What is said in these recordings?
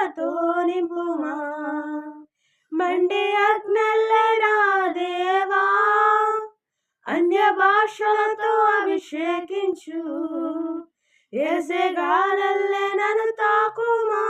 ఆత్మతో నింపుమా మండే అగ్నల్లరా దేవా. అన్య భాషలతో అభిషేకించు ఏసేగాలల్లే నన్ను తాకుమా?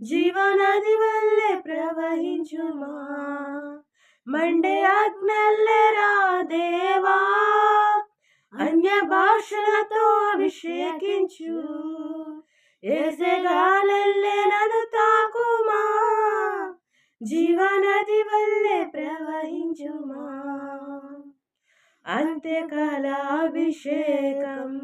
జీవనది వల్లే ప్రవహించుమా? మండే అగ్నల్లరా దేవా. అన్య భాషలతో అభిషేకించు. ఏసే జీవనది వల్లే ప్రవహించుమా. అంత్యకాల అభిషేకం